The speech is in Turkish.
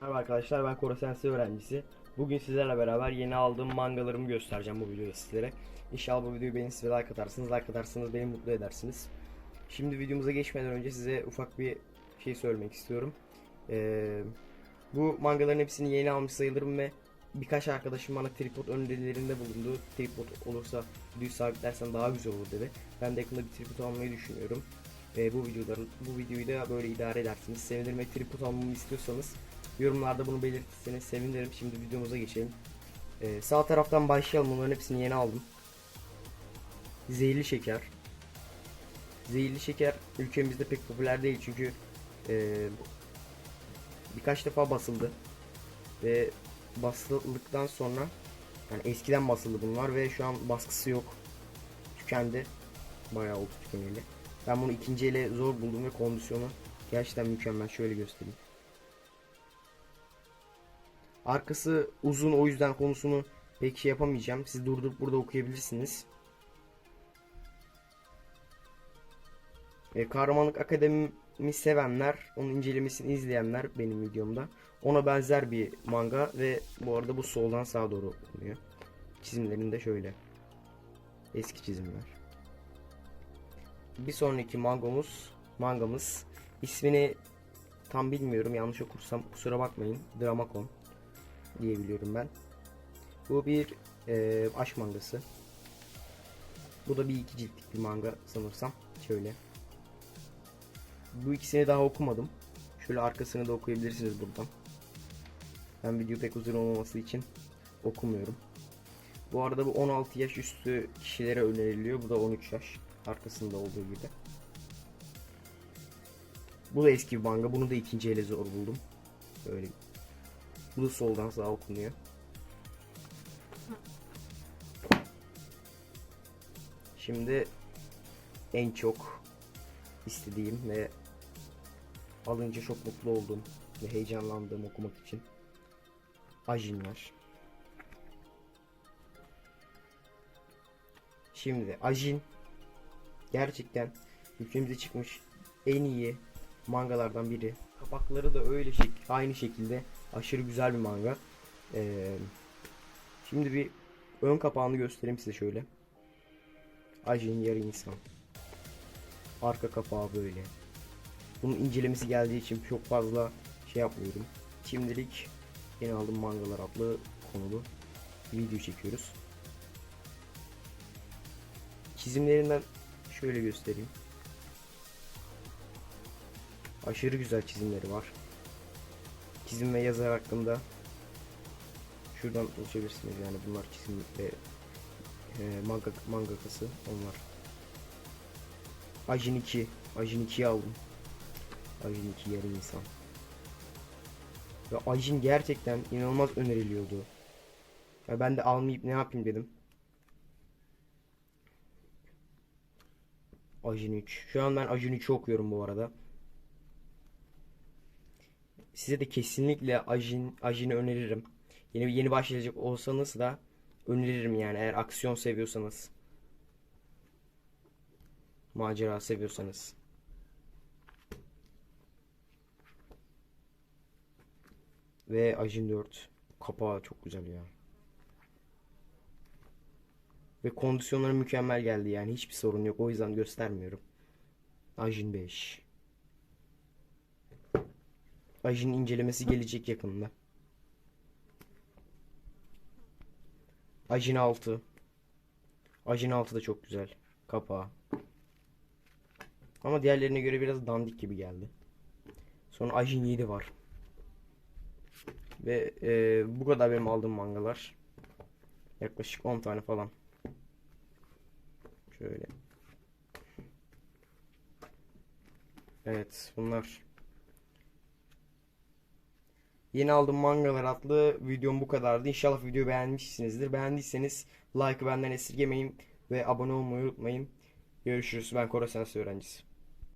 Merhaba arkadaşlar ben Koro Sensei öğrencisi. Bugün sizlerle beraber yeni aldığım mangalarımı göstereceğim bu videoda sizlere. İnşallah bu videoyu beğenirsiniz ve like atarsınız. Like atarsanız beni mutlu edersiniz. Şimdi videomuza geçmeden önce size ufak bir şey söylemek istiyorum. Ee, bu mangaların hepsini yeni almış sayılırım ve birkaç arkadaşım bana tripod önerilerinde bulundu. Tripod olursa videoyu sabitlersen daha güzel olur dedi. Ben de yakında bir tripod almayı düşünüyorum. Ee, bu videoların bu videoyu da böyle idare edersiniz. Sevinirim ve tripod almamı istiyorsanız Yorumlarda bunu belirtirseniz sevinirim. Şimdi videomuza geçelim. Ee, sağ taraftan başlayalım. Bunların hepsini yeni aldım. Zehirli şeker. Zehirli şeker ülkemizde pek popüler değil çünkü e, birkaç defa basıldı. Ve basıldıktan sonra yani eskiden basıldı bunlar ve şu an baskısı yok. Tükendi. Bayağı oldu tükeneli. Ben bunu ikinci ele zor buldum ve kondisyonu gerçekten mükemmel. Şöyle göstereyim. Arkası uzun o yüzden konusunu pek şey yapamayacağım. Siz durdurup burada okuyabilirsiniz. E, Kahramanlık Akademi sevenler, onun incelemesini izleyenler benim videomda. Ona benzer bir manga ve bu arada bu soldan sağa doğru okunuyor. Çizimlerinde şöyle. Eski çizimler. Bir sonraki mangomuz, mangamız ismini tam bilmiyorum yanlış okursam kusura bakmayın. Dramakon diyebiliyorum ben. Bu bir e, aşk mangası. Bu da bir iki ciltlik bir manga sanırsam. Şöyle. Bu ikisini daha okumadım. Şöyle arkasını da okuyabilirsiniz buradan. Ben video pek uzun olmaması için okumuyorum. Bu arada bu 16 yaş üstü kişilere öneriliyor. Bu da 13 yaş. Arkasında olduğu gibi. Bu da eski bir manga. Bunu da ikinci ele zor buldum. Böyle bu da soldan sağa okunuyor. Şimdi en çok istediğim ve alınca çok mutlu olduğum ve heyecanlandığım okumak için Ajin var. Şimdi Ajin gerçekten ülkemize çıkmış en iyi mangalardan biri. Kapakları da öyle şek aynı şekilde aşırı güzel bir manga. Ee, şimdi bir ön kapağını göstereyim size şöyle. Ajin yarı insan. Arka kapağı böyle. Bunun incelemesi geldiği için çok fazla şey yapmıyorum. Şimdilik yeni aldığım mangalar adlı konulu video çekiyoruz. Çizimlerinden şöyle göstereyim. Aşırı güzel çizimleri var. Çizim ve yazar hakkında şuradan ulaşabilirsiniz yani bunlar çizim ve e, manga mangakası onlar. Ajin 2, Ajin 2'yi aldım. Ajin 2 yarım insan. Ve Ajin gerçekten inanılmaz öneriliyordu. Ya ben de almayıp ne yapayım dedim. Ajin 3. Şu an ben Ajin 3'ü okuyorum bu arada. Size de kesinlikle Ajin Ajin'i öneririm. Yeni yeni başlayacak olsanız da öneririm yani eğer aksiyon seviyorsanız. Macera seviyorsanız. Ve Ajin 4 kapağı çok güzel ya. Ve kondisyonları mükemmel geldi yani hiçbir sorun yok o yüzden göstermiyorum. Ajin 5. Ajin incelemesi gelecek yakında. Ajin 6. Ajin 6 da çok güzel. Kapağı. Ama diğerlerine göre biraz dandik gibi geldi. Sonra Ajin 7 var. Ve e, bu kadar benim aldığım mangalar. Yaklaşık 10 tane falan. Şöyle. Evet bunlar. Yeni aldığım mangalar adlı videom bu kadardı. İnşallah videoyu beğenmişsinizdir. Beğendiyseniz like'ı benden esirgemeyin ve abone olmayı unutmayın. Görüşürüz. Ben Koro Sensei öğrencisi.